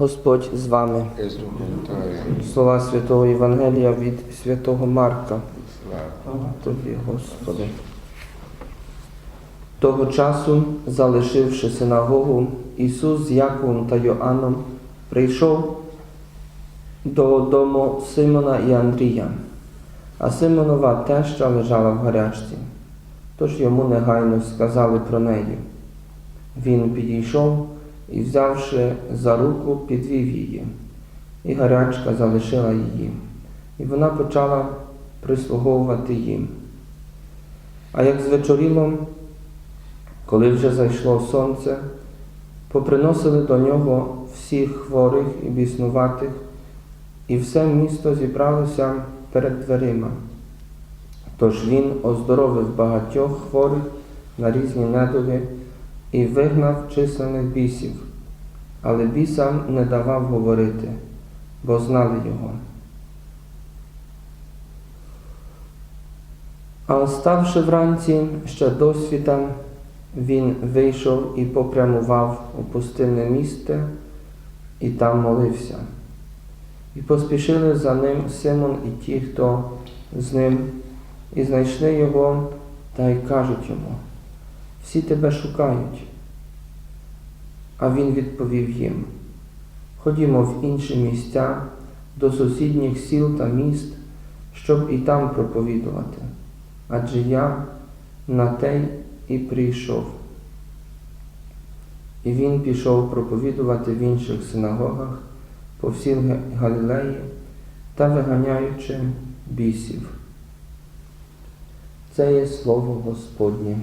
Господь з вами. Слова Святого Євангелія від Святого Марка. Тобі, Господи. Того часу, залишивши синагогу, Ісус з Яковом та Йоанном прийшов до дому Симона і Андрія, а Симонова теща лежала в гарячці. Тож йому негайно сказали про неї. Він підійшов і, взявши за руку, підвів її, і гарячка залишила її, і вона почала прислуговувати їм. А як звечоріло, коли вже зайшло сонце, поприносили до нього всіх хворих і біснуватих, і все місто зібралося перед дверима. Тож він оздоровив багатьох хворих на різні недуги і вигнав численних бісів, але бісам не давав говорити, бо знали його. А ставши вранці ще до світа, він вийшов і попрямував у пустинне місце і там молився. І поспішили за ним Симон і ті, хто з ним, і знайшли його та й кажуть йому, всі тебе шукають. А він відповів їм, ходімо в інші місця до сусідніх сіл та міст, щоб і там проповідувати адже я на те і прийшов. І він пішов проповідувати в інших синагогах по всій Галілеї та виганяючи бісів. Це є слово Господнє.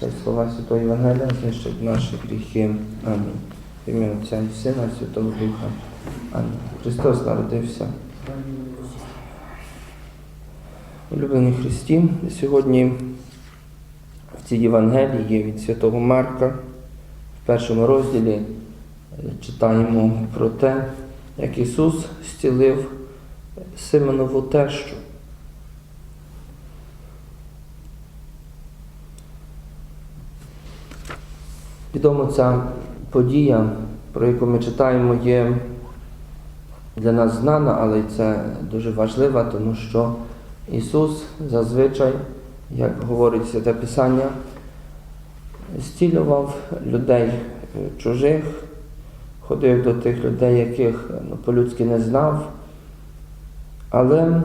Хай слова Святого Євангелія знищать наші гріхи. Амінь. Ім'я Отця і Сина, Святого Духа. Амінь. Христос народився. Улюблені Христі, сьогодні в цій Євангелії від Святого Марка в першому розділі читаємо про те, як Ісус зцілив Симонову тещу. Відомо ця подія, про яку ми читаємо, є для нас знана, але це дуже важлива, тому що Ісус зазвичай, як говорить Святе Писання, зцілював людей е, чужих, ходив до тих людей, яких ну, по-людськи не знав. Але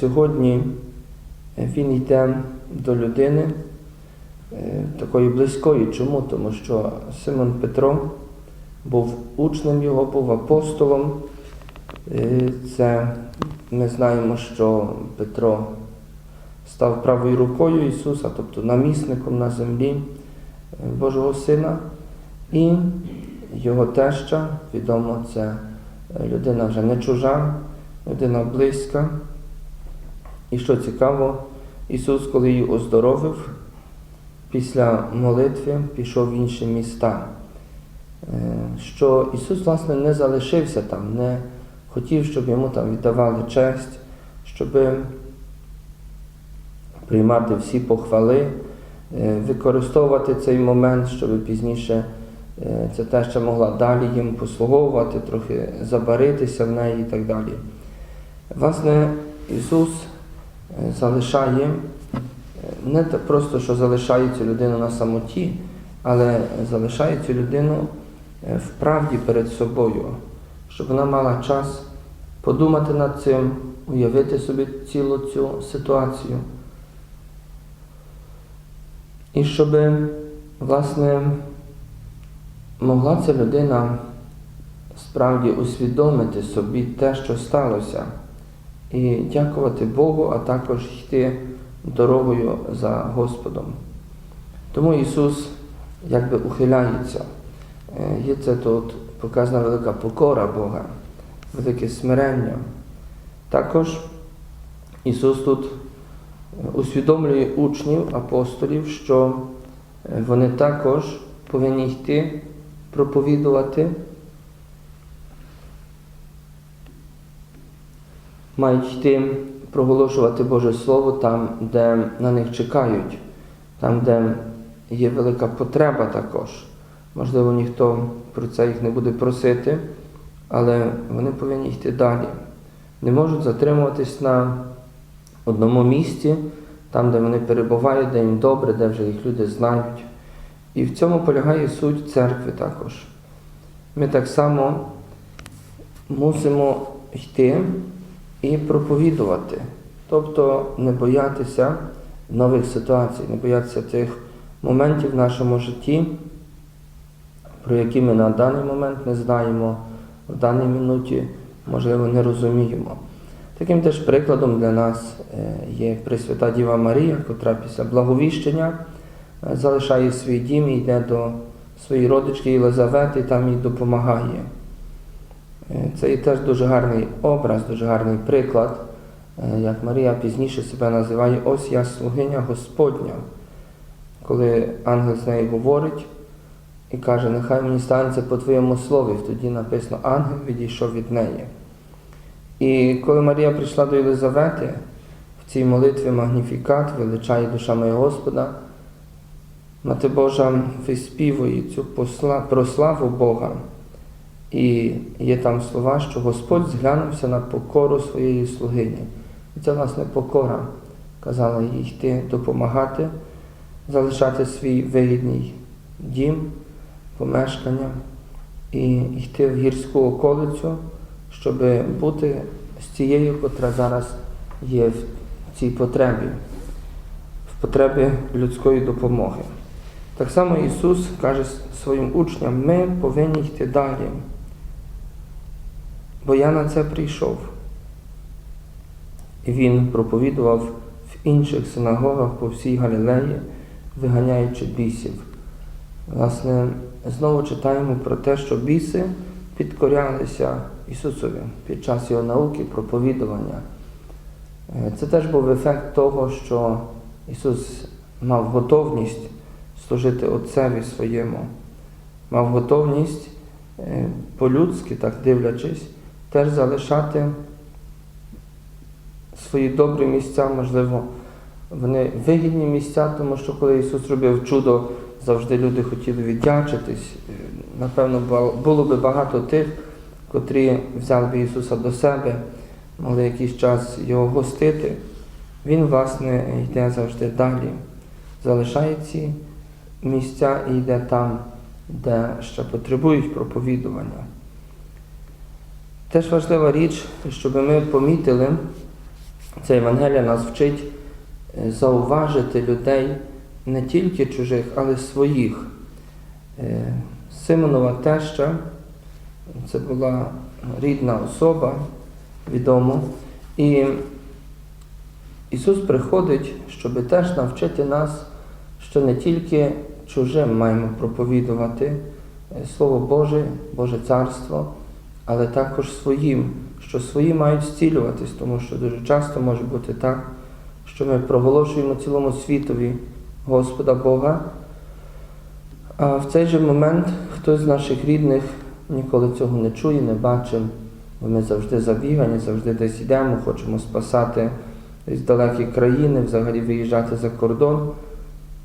сьогодні Він йде до людини е, такої близької. Чому? Тому що Симон Петро був учнем його, був апостолом. Е, Це ми знаємо, що Петро став правою рукою Ісуса, тобто намісником на землі е, Божого Сина. І його теща, відомо, це людина вже не чужа, людина близька. І що цікаво, Ісус, коли її оздоровив, після молитви пішов в інші міста. Е, Що Ісус, власне, не залишився там, не хотів, щоб йому там віддавали честь, щоб приймати всі похвали, е, використовувати цей момент, щоб пізніше е, ця теща могла далі їм послуговувати, трохи забаритися в неї і так далі. Власне, Ісус залишає не просто, що залишає цю людину на самоті, але залишає цю людину е, в правді перед собою, щоб вона мала час подумати над цим, уявити собі цілу цю ситуацію. І щоб, власне, могла ця людина справді усвідомити собі те, що сталося, і дякувати Богу, а також йти дорогою за Господом. Тому Ісус якби ухиляється. Е, Є це тут показана велика покора Бога, велике смирення. Також Ісус тут усвідомлює учнів, апостолів, що е, вони також повинні йти проповідувати, мають йти проголошувати Боже Слово там, де на них чекають, там, де є велика потреба також. Можливо, ніхто про це їх не буде просити, але вони повинні йти далі. Не можуть затримуватись на одному місці, там, де вони перебувають, де їм добре, де вже їх люди знають. І в цьому полягає суть церкви також. Ми так само мусимо йти і проповідувати, тобто не боятися нових ситуацій, не боятися тих моментів в нашому житті, про які ми на даний момент не знаємо, в даній минуті, можливо, не розуміємо. Таким теж прикладом для нас е, є Пресвята Діва Марія, котра після благовіщення е, залишає свій дім і йде до своєї родички Єлизавети там їй допомагає. Е, Це і теж дуже гарний образ, дуже гарний приклад, е, як Марія пізніше себе називає Ось я слугиня Господня, коли ангел з нею говорить і каже, нехай мені станеться по твоєму слові. Тоді написано, ангел відійшов від неї. І коли Марія прийшла до Єлизавети, в цій молитві Магніфікат величає душа моя Господа, Мати Божа виспівує цю посла, про славу Бога. І є там слова, що Господь зглянувся на покору своєї слугині. І це, власне, покора. Казала їй йти допомагати, залишати свій вигідний дім, помешкання і йти в гірську околицю, щоб бути з цією, котра зараз є в цій потребі, в потребі людської допомоги. Так само Ісус каже своїм учням, ми повинні йти далі, бо я на це прийшов. І Він проповідував в інших синагогах по всій Галілеї, виганяючи бісів. Власне, знову читаємо про те, що біси підкорялися Ісусові під час Його науки, проповідування. Е, Це теж був ефект того, що Ісус мав готовність служити Отцеві своєму, мав готовність е, по-людськи, так дивлячись, теж залишати свої добрі місця, можливо, вони вигідні місця, тому що коли Ісус робив чудо, завжди люди хотіли віддячитись. Напевно, було би багато тих, котрі взяли би Ісуса до себе, могли якийсь час його гостити. Він, власне, йде завжди далі, залишає ці місця і йде там, де ще потребують проповідування. Теж важлива річ, щоб ми помітили, це Євангелія нас вчить е, зауважити людей не тільки чужих, але своїх. Е, Симонова теща, це була рідна особа, відомо. І Ісус приходить, щоб теж навчити нас, що не тільки чужим маємо проповідувати е, Слово Боже, Боже Царство, але також своїм, що свої мають зцілюватись, тому що дуже часто може бути так, що ми проголошуємо цілому світові Господа Бога, а в цей же момент хтось з наших рідних ніколи цього не чує, не бачить, бо ми завжди забігані, завжди десь йдемо, хочемо спасати десь далекі країни, взагалі виїжджати за кордон.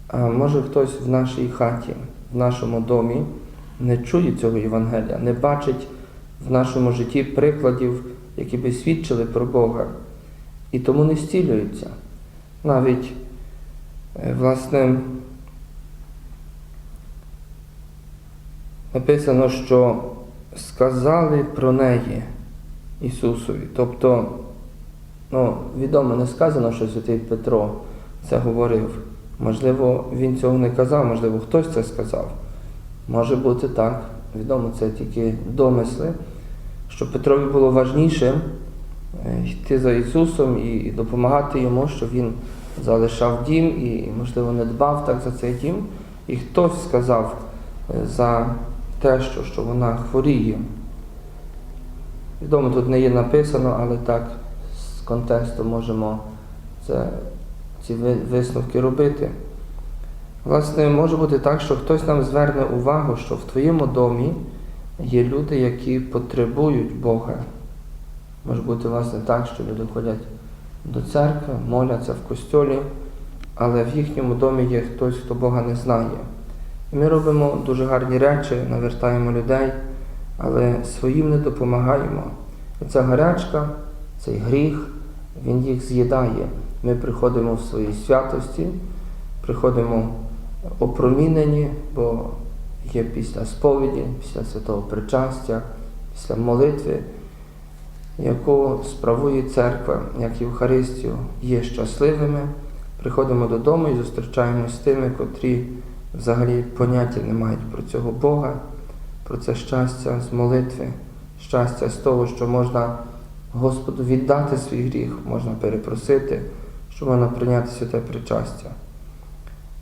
А може хтось в нашій хаті, в нашому домі не чує цього Євангелія, не бачить в нашому житті прикладів, які би свідчили про Бога, і тому не зцілюється. Навіть, е, власне, написано, що сказали про неї Ісусові. Тобто, ну, відомо не сказано, що святий Петро це говорив. Можливо, він цього не казав, можливо, хтось це сказав. Може бути так. Відомо, це тільки домисли, що Петрові було важніше е, йти за Ісусом і допомагати йому, що він залишав дім і, можливо, не дбав так за цей дім. І хтось сказав е, за те, що, що вона хворіє. Відомо, тут не є написано, але так з контексту можемо це, ці висновки робити. Власне, може бути так, що хтось нам зверне увагу, що в твоєму домі є люди, які потребують Бога. Може бути, власне, так, що люди ходять до церкви, моляться в костьолі, але в їхньому домі є хтось, хто Бога не знає. І ми робимо дуже гарні речі, навертаємо людей, але своїм не допомагаємо. І ця гарячка, цей гріх, він їх з'їдає. Ми приходимо в своїй святості, приходимо опромінені, бо є після сповіді, після святого причастя, після молитви, яку справує церква, як Євхаристію, є щасливими. Приходимо додому і зустрічаємося з тими, котрі взагалі поняття не мають про цього Бога, про це щастя з молитви, щастя з того, що можна Господу віддати свій гріх, можна перепросити, що можна прийняти святе причастя.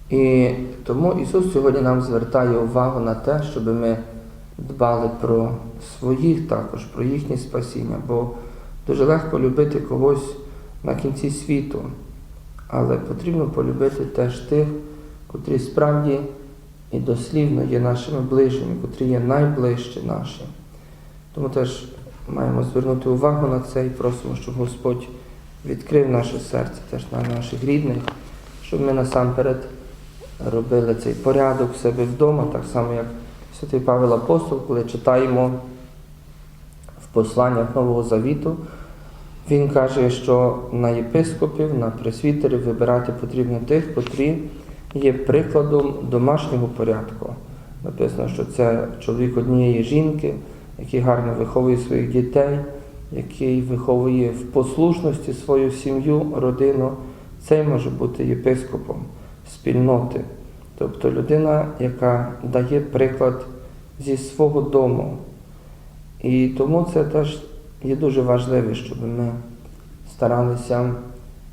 І тому Ісус сьогодні нам звертає увагу на те, щоб ми дбали про своїх також, про їхнє спасіння, бо дуже легко любити когось на кінці світу, але потрібно полюбити теж тих, котрі справді і дослівно є нашими ближніми, котрі є найближчі наші. Тому теж маємо звернути увагу на це і просимо, щоб Господь відкрив наше серце теж на наших рідних, щоб ми насамперед робили цей порядок в себе вдома, так само як святий Павел Апостол, коли читаємо в посланнях Нового Завіту, він каже, що на єпископів, на пресвітерів вибирати потрібно тих, котрі є прикладом домашнього порядку. Написано, що це чоловік однієї жінки, який гарно виховує своїх дітей, який виховує в послушності свою сім'ю, родину. Цей може бути єпископом спільноти. Тобто людина, яка дає приклад зі свого дому. І тому це теж є дуже важливо, щоб ми старалися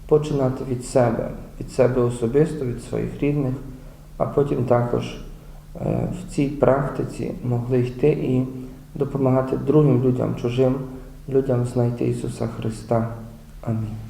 починати від себе, від себе особисто, від своїх рідних, а потім також е, в цій практиці могли йти і допомагати другим людям, чужим людям знайти Ісуса Христа. Амінь.